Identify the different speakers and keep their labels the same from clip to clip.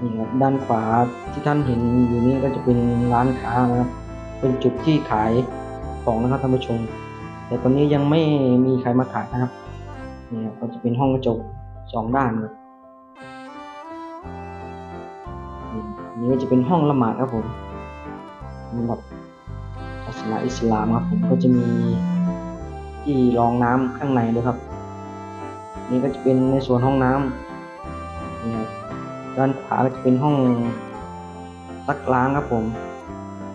Speaker 1: นี่ครับด้านขวาที่ท่านเห็นอยู่นี่ก็จะเป็นร้านค้านะครับ เป็นจุดที่ขายของนะครับท่านผู้ชม แต่ตอนนี้ยังไม่มีใครมาขายนะครับนี่ครับก็จะเป็นห้องกระจกสองด้านครับนี่ก็จะเป็นห้องละหมาดครับผมสำหรับศาสนาอิสลามครับผมก็จะมีที่รองน้ำข้างในด้วยครับ นี่ก็จะเป็นในส่วนห้องน้ำนี่ครับ ด้านขวาก็จะเป็นห้องซักล้างครับผม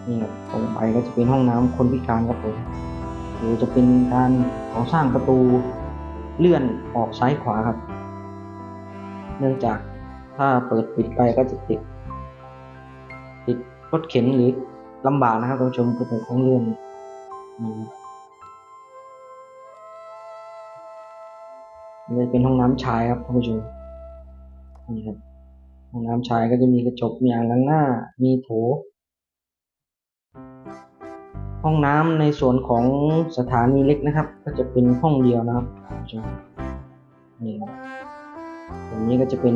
Speaker 1: นี่ครับตรงไปก็จะเป็นห้องน้ำคนพิการครับผมหรือจะเป็นการก่อสร้างประตูเลื่อนออกซ้ายขวาครับ เนื่องจากถ้าเปิดปิดไปก็จะติด ติดรถเข็นหรือลำบากนะครับท่านผู้ชมก็จะต้องเลื่อนนี่นี่เป็นห้องน้ำชายครับท่านผู้ชมนี่ครับ ห้องน้ำชายก็จะมีกระจกมีอ่างล้างหน้า มีโถ ห้องน้ำในส่วนของสถานีเล็กนะครับ ก็จะเป็นห้องเดียวนะครับนี่ครับตรงนี้ก็จะเป็น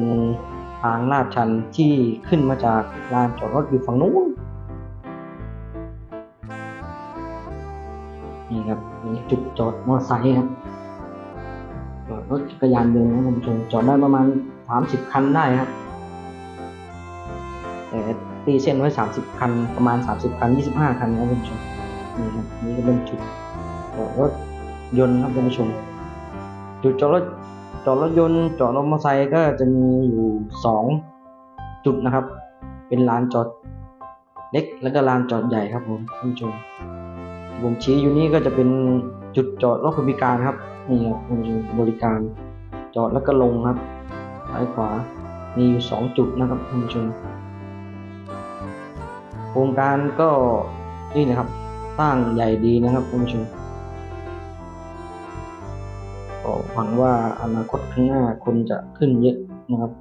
Speaker 1: ทางลาดชันที่ขึ้นมาจากลานจอดรถอยู่ฝั่งนู้นนี่ครับนี่จุดจอดมอเตอร์ไซค์ครับจอดรถจักรยานยนต์นะคุณผู้ชมจอดได้ประมาณสามสิบคันได้ครับ แต่ตีเส้นไว้สามสิบคัน ประมาณสามสิบคันยี่สิบห้าคันนะคุณผู้ชมนี่ครับนี่ก็เป็นจุดจอดรถยนต์ครับคุณผู้ชม จุดจอดรถจอดรถยนต์จอดรถมอเตอร์ไซค์ก็จะมีอยู่สองจุดนะครับ เป็นลานจอดเล็กแล้วก็ลานจอดใหญ่ครับผมคุณผู้ชมผมชี้อยู่นี่ก็จะเป็นจุดจอดรถคนพิการครับนี่ครับคุณผู้ชมบริการจอดแล้วก็ลงครับซ้ายขวามีอยู่สองจุดนะครับคุณผู้ชม ครงการก็นี่นะครับ สร้างใหญ่ดีนะครับคุณผู้ชมก็หวังว่าอนาคตข้างหน้าคนจะขึ้นเยอะนะครับ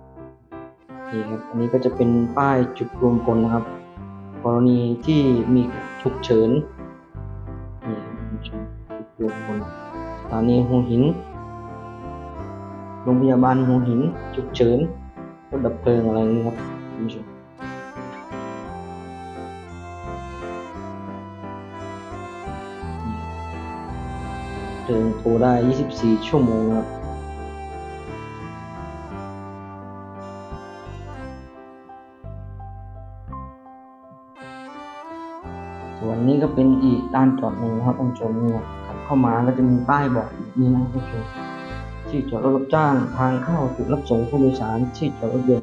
Speaker 1: นี่ครับอันนี้ก็จะเป็นป้ายจุดรวมพลนะครับ กรณีที่มีฉุกเฉินนี่คุณผู้ชมจุดรวมพลสถานีหัวหินโรงพยาบาลหัวหินฉุกเฉินรถดับเพลิงอะไรอย่างนี้ครับคุณผู้ชม เดินโทรได้ 24 ชั่วโมงครับส่วนนี้ก็เป็นอีกด้านจอดหนึ่งครับท่านผู้ชมนี่ครับขับเข้ามาก็จะมีป้ายบอกอีนี่นะครับท่านผู้ชมที่จอดรถรับจ้างทางเข้าจุดรับส่งผู้โดยสารที่จอดรถยนต์